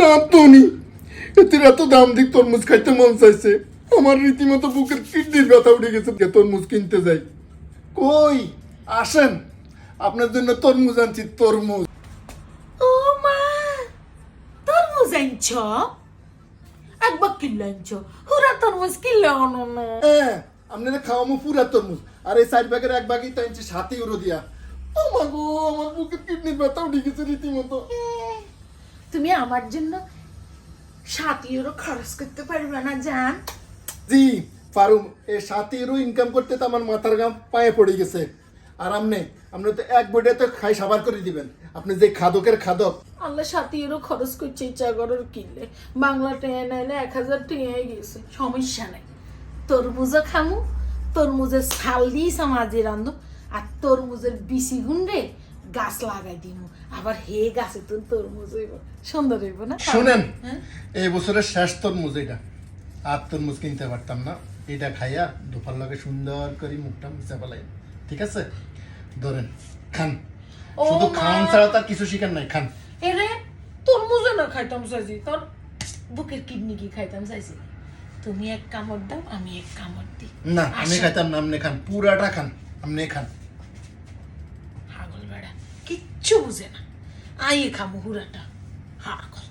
দাম তো নি এদের এত দাম দিক তরমুজ খাইতে মন চাইছে। আমার রীতিমতো বুকের কিডনির ব্যথা উঠে গেছে যে তরমুজ কিনতে যাই। কই? আসেন। আপনার জন্য তরমুজ আনছি তরমুজ। ও মা তরমুজ আনছ? একবার কিলো আনছ। হুরা তরমুজ কিলো অনন হ্যাঁ আপনারা খাওয়ামো পুরা তরমুজ। আর এই সাইড ব্যাগের এক ব্যাগই তো আনছি সাথে ইউরো দিয়া। ও মা গো আমার বুকের কিডনির ব্যথা উঠে গেছে রীতিমতো। তুমি আমার জন্য সাত ইউরো খরচ করতে পারবে না জান। জি পারুম এই সাথে ইউরো ইনকাম করতে তো আমার মাথার গাম পায়ে পড়ে গেছে। আর আপনি আপনি তো এক বইটা তো খাই সাবার করে দিবেন। আপনি যে খাদকের খাদক। আল্লাহ সাত ইউরো খরচ করছে ইচ্ছা করার কিনলে বাংলা টেনে নাইলে এক হাজার টেনে গেছে সমস্যা নাই। তরমুজও খামু তরমুজের ছাল দিয়েছ মাঝে রান্ধু আর তরমুজের বিচি গুন্ডে গাছ লাগাই দিমু। আবার হে গাছে তো তরমুজ হইব। সুন্দর হইব না শুনেন হ্যাঁ? এই বছরের শেষ তরমুজ এটা। আর তরমুজ কিনতে পারতাম না। এটা খাইয়া দুপার লগে সুন্দর করে মুখটা মুছে ফেলাই ঠিক আছে? ধরেন খান। শুধু। খাওয়ান ছাড়া তার কিছু শিখার নাই খান। এরে তরমুজও না খাইতাম চাইছি। তোর বুকের কিডনি কি খাইতাম চাইছি? তুমি এক কামড় দাও আমি এক কামড় দিই। না আমি। খাইতাম না আপনি খান। পুরাটা খান আপনি খান। বেড়া কিচ্ছু বুঝে না। আইয়ে মুহুরাটা হুরাটা হাগল